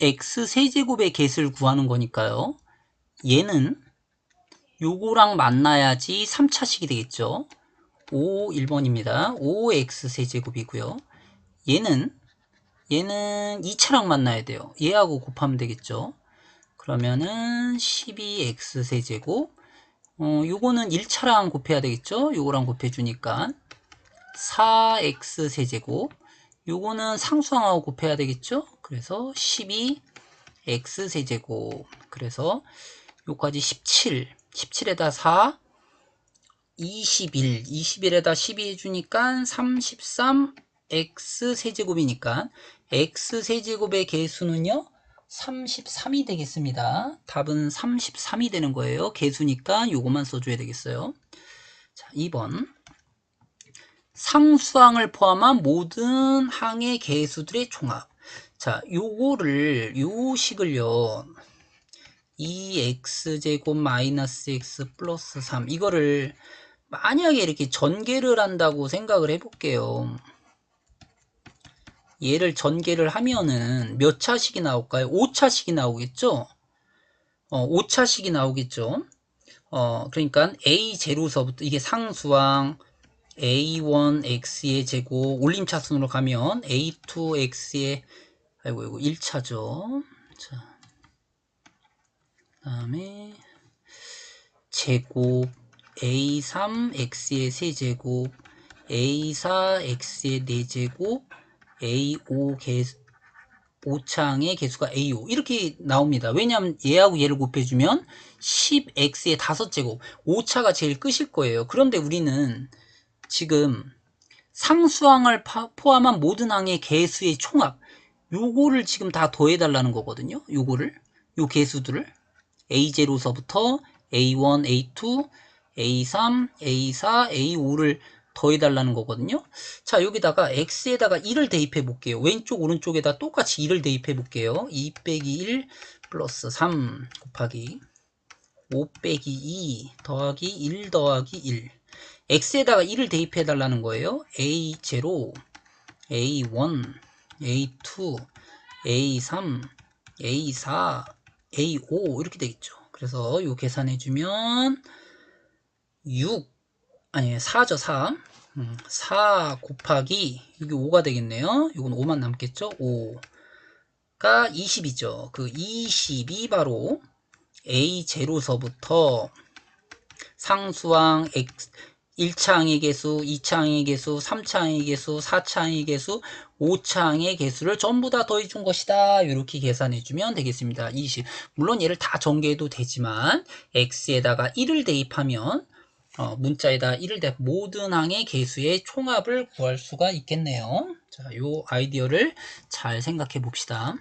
x 세제곱의 개수를 구하는 거니까요. 얘는 요거랑 만나야지 3차식이 되겠죠. 5 1번입니다. 5x 세제곱이고요. 얘는 얘는 2차랑 만나야 돼요. 얘하고 곱하면 되겠죠. 그러면은 12x 세제곱 어, 요거는 1차랑 곱해야 되겠죠. 요거랑 곱해주니까 4x 세제곱 요거는 상수항하고 곱해야 되겠죠. 그래서 12x 세제곱. 그래서 요까지 17 17에다 4 21 21에다 12 해주니까 33 x 세제곱이니까 x 세제곱의 개수는요 33이 되겠습니다. 답은 33이 되는 거예요. 개수니까 요것만 써줘야 되겠어요. 자 2번. 상수항을 포함한 모든 항의 개수들의 총합 자 요거를 요 식을요 2x제곱 마이너스 x 플러스 3 이거를 만약에 이렇게 전개를 한다고 생각을 해볼게요. 얘를 전개를 하면은 몇 차식이 나올까요? 5차식이 나오겠죠? 어, 5차식이 나오겠죠? 어, 그러니까 a0서부터 이게 상수항 a1x의 제곱 올림차순으로 가면 a2x의 아이고 이거 1차죠. 자. 다음에 제곱 a3x의 세제곱 a4x의 4제곱 a5 개 5창의 개수가 a5 이렇게 나옵니다. 왜냐하면 얘하고 얘를 곱해주면 10x의 5제곱 5차가 제일 끝일 거예요. 그런데 우리는 지금 상수항을 포함한 모든 항의 개수의 총합 요거를 지금 다 더해달라는 거거든요. 요거를 요 개수들을 A0서부터 A1, A2, A3, A4, A5를 더해달라는 거거든요. 자, 여기다가 X에다가 1을 대입해 볼게요. 왼쪽, 오른쪽에다 똑같이 1을 대입해 볼게요. 2 빼기 1 플러스 3 곱하기 5 빼기 2 더하기 1 더하기 1. X에다가 1을 대입해 달라는 거예요. A0, A1, A2, A3, A4, A5 이렇게 되겠죠. 그래서 요 계산해주면 6 아니 4죠 4 음, 4 곱하기 이게 5가 되겠네요. 이건 5만 남겠죠. 5가 20이죠. 그 20이 바로 A0서부터 상수항 X 1차 항의 개수, 2차 항의 개수, 3차 항의 개수, 4차 항의 개수, 5차 항의 개수를 전부 다 더해 준 것이다. 이렇게 계산해 주면 되겠습니다. 20. 물론 얘를 다 전개해도 되지만 x에다가 1을 대입하면 어, 문자에다 1을 대입 모든 항의 개수의 총합을 구할 수가 있겠네요. 자, 요 아이디어를 잘 생각해 봅시다.